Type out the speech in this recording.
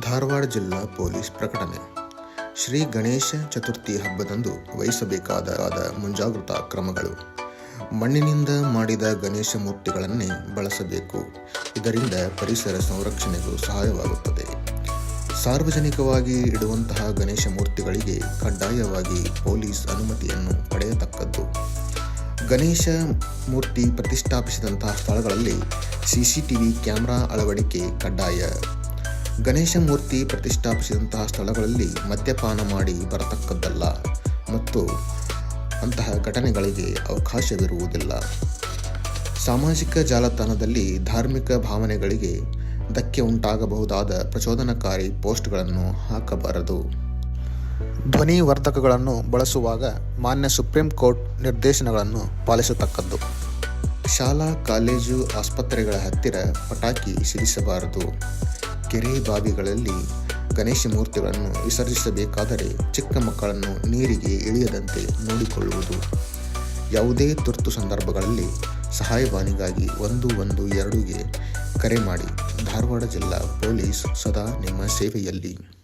ಧಾರವಾಡ ಜಿಲ್ಲಾ ಪೊಲೀಸ್ ಪ್ರಕಟಣೆ. ಶ್ರೀ ಗಣೇಶ ಚತುರ್ಥಿ ಹಬ್ಬದಂದು ವಹಿಸಬೇಕಾದ ಮುಂಜಾಗ್ರತಾ ಕ್ರಮಗಳು. ಮಣ್ಣಿನಿಂದ ಮಾಡಿದ ಗಣೇಶ ಮೂರ್ತಿಗಳನ್ನೇ ಬಳಸಬೇಕು. ಇದರಿಂದ ಪರಿಸರ ಸಂರಕ್ಷಣೆಗೂ ಸಹಾಯವಾಗುತ್ತದೆ. ಸಾರ್ವಜನಿಕವಾಗಿ ಇಡುವಂತಹ ಗಣೇಶ ಮೂರ್ತಿಗಳಿಗೆ ಕಡ್ಡಾಯವಾಗಿ ಪೊಲೀಸ್ ಅನುಮತಿಯನ್ನು ಪಡೆಯತಕ್ಕದ್ದು. ಗಣೇಶ ಮೂರ್ತಿ ಪ್ರತಿಷ್ಠಾಪಿಸಿದಂತಹ ಸ್ಥಳಗಳಲ್ಲಿ ಸಿಸಿಟಿವಿ ಕ್ಯಾಮೆರಾ ಅಳವಡಿಕೆ ಕಡ್ಡಾಯ. ಗಣೇಶ ಮೂರ್ತಿ ಪ್ರತಿಷ್ಠಾಪಿಸಿದಂತಹ ಸ್ಥಳಗಳಲ್ಲಿ ಮದ್ಯಪಾನ ಮಾಡಿ ಬರತಕ್ಕದ್ದಲ್ಲ ಮತ್ತು ಅಂತಹ ಘಟನೆಗಳಿಗೆ ಅವಕಾಶವಿರುವುದಿಲ್ಲ. ಸಾಮಾಜಿಕ ಜಾಲತಾಣದಲ್ಲಿ ಧಾರ್ಮಿಕ ಭಾವನೆಗಳಿಗೆ ಧಕ್ಕೆ ಉಂಟಾಗಬಹುದಾದ ಪ್ರಚೋದನಕಾರಿ ಪೋಸ್ಟ್ಗಳನ್ನು ಹಾಕಬಾರದು. ಧ್ವನಿವರ್ಧಕಗಳನ್ನು ಬಳಸುವಾಗ ಮಾನ್ಯ ಸುಪ್ರೀಂ ಕೋರ್ಟ್ ನಿರ್ದೇಶನಗಳನ್ನು ಪಾಲಿಸತಕ್ಕದ್ದು. ಶಾಲಾ, ಕಾಲೇಜು, ಆಸ್ಪತ್ರೆಗಳ ಹತ್ತಿರ ಪಟಾಕಿ ಸಿಡಿಸಬಾರದು. ಕೆರೆ ಬಾವಿಗಳಲ್ಲಿ ಗಣೇಶ ಮೂರ್ತಿಗಳನ್ನು ವಿಸರ್ಜಿಸಬೇಕಾದರೆ ಚಿಕ್ಕ ಮಕ್ಕಳನ್ನು ನೀರಿಗೆ ಇಳಿಯದಂತೆ ನೋಡಿಕೊಳ್ಳುವುದು. ಯಾವುದೇ ತುರ್ತು ಸಂದರ್ಭಗಳಲ್ಲಿ ಸಹಾಯವಾಣಿಗಾಗಿ ಒಂದು ಒಂದು ಎರಡುಗೆ ಕರೆ ಮಾಡಿ ಧಾರವಾಡ ಜಿಲ್ಲಾ ಪೊಲೀಸ್ ಸದಾ ನಿಮ್ಮ ಸೇವೆಯಲ್ಲಿ.